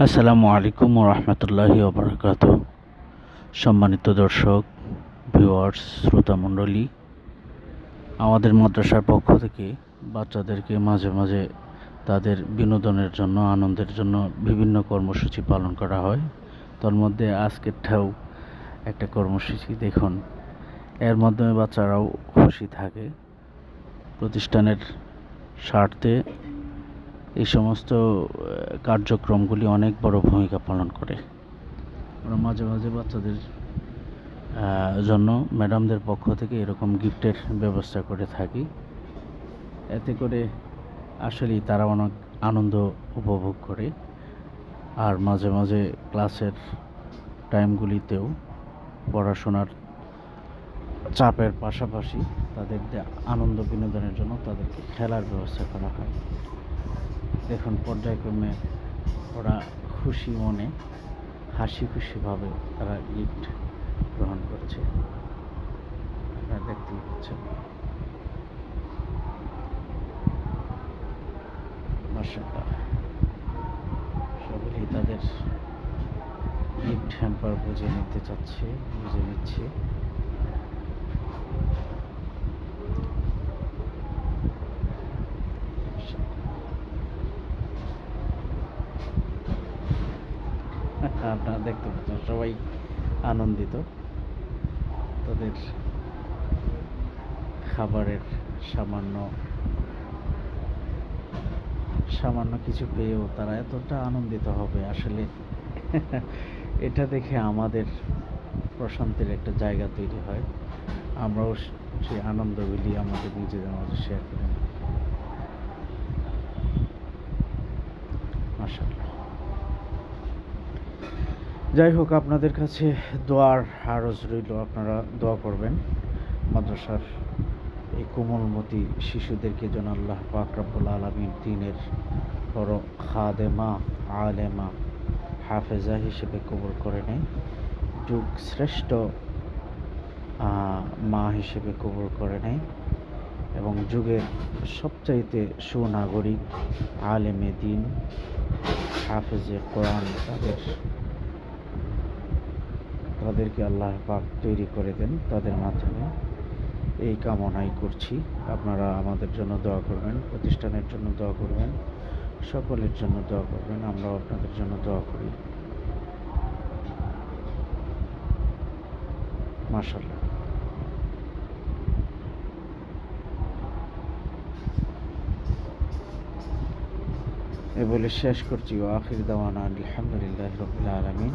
আসসালামু আলাইকুম রহমতুল্লাহি ওবরাকাত সম্মানিত দর্শক, ভিউয়ার্স শ্রোতামণ্ডলী আমাদের মাদ্রাসার পক্ষ থেকে বাচ্চাদেরকে মাঝে মাঝে তাদের বিনোদনের জন্য, আনন্দের জন্য বিভিন্ন কর্মসূচি পালন করা হয়। তার মধ্যে আজকেরটাও একটা কর্মসূচি দেখুন। এর মাধ্যমে বাচ্চারাও খুশি থাকে। প্রতিষ্ঠানের স্বার্থে এই সমস্ত কার্যক্রমগুলি অনেক বড় ভূমিকা পালন করে। আমরা মাঝে মাঝে বাচ্চাদের জন্য ম্যাডামদের পক্ষ থেকে এরকম গিফটের ব্যবস্থা করে থাকি। এতে করে আসলেই তারা অনেক আনন্দ উপভোগ করে। আর মাঝে মাঝে ক্লাসের টাইমগুলিতেও পড়াশোনার চাপের পাশাপাশি তাদের আনন্দ বিনোদনের জন্য তাদেরকে খেলার ব্যবস্থা করা হয়। দেখুন পর্যায়ক্রমে ওরা খুশি মনে, হাসি খুশিভাবে তারা গিফট গ্রহণ করছে। আপনারা দেখতেই পাচ্ছেন। তাদের গিফট হ্যাম্পার বুঝে নিতে চাচ্ছে, বুঝে নিচ্ছে। আপনারা দেখতে পাচ্ছেন, সবাই আনন্দিত। তাদের খাবারের সামান্য সামান্য কিছু পেয়েও তারা এতটা আনন্দিত হবে। আসলে এটা দেখে আমাদের প্রশান্তির একটা জায়গা তৈরি হয়। আমরাও সেই আনন্দগুলি আমাদের নিজেদের মধ্যে শেয়ার করে। নিই মাশাআল্লাহ। যাই হোক, আপনাদের কাছে দোয়ার আরজ রইল। আপনারা দোয়া করবেন। মাদ্রাসার এই কোমলমতি শিশুদেরকে যেন আল্লাহ পাক রব্বুল আলমিন দিনের বড় খাদেমা, আলেমা, হাফেজা হিসেবে কবর করে নেয়। যুগ শ্রেষ্ঠ মা হিসেবে কবর করে নেয় এবং যুগের সবচাইতে সুনাগরিক আলেমে দিন, হাফেজে কোরআন তাদের তাদেরকে আল্লাহ পাক তৈরি করে দেন তাদের মাধ্যমে। এই কামনাই করছি। আপনারা আমাদের জন্য দোয়া করবেন, প্রতিষ্ঠানের জন্য দোয়া করবেন, সকলের জন্য দোয়া করবেন, আমরাও আপনাদের জন্য দোয়া করি। মাশাল্লাহ এ বলে শেষ করছি। ও আখির দাওয়ানা আলহামদুলিল্লাহ রবিল আলমিন।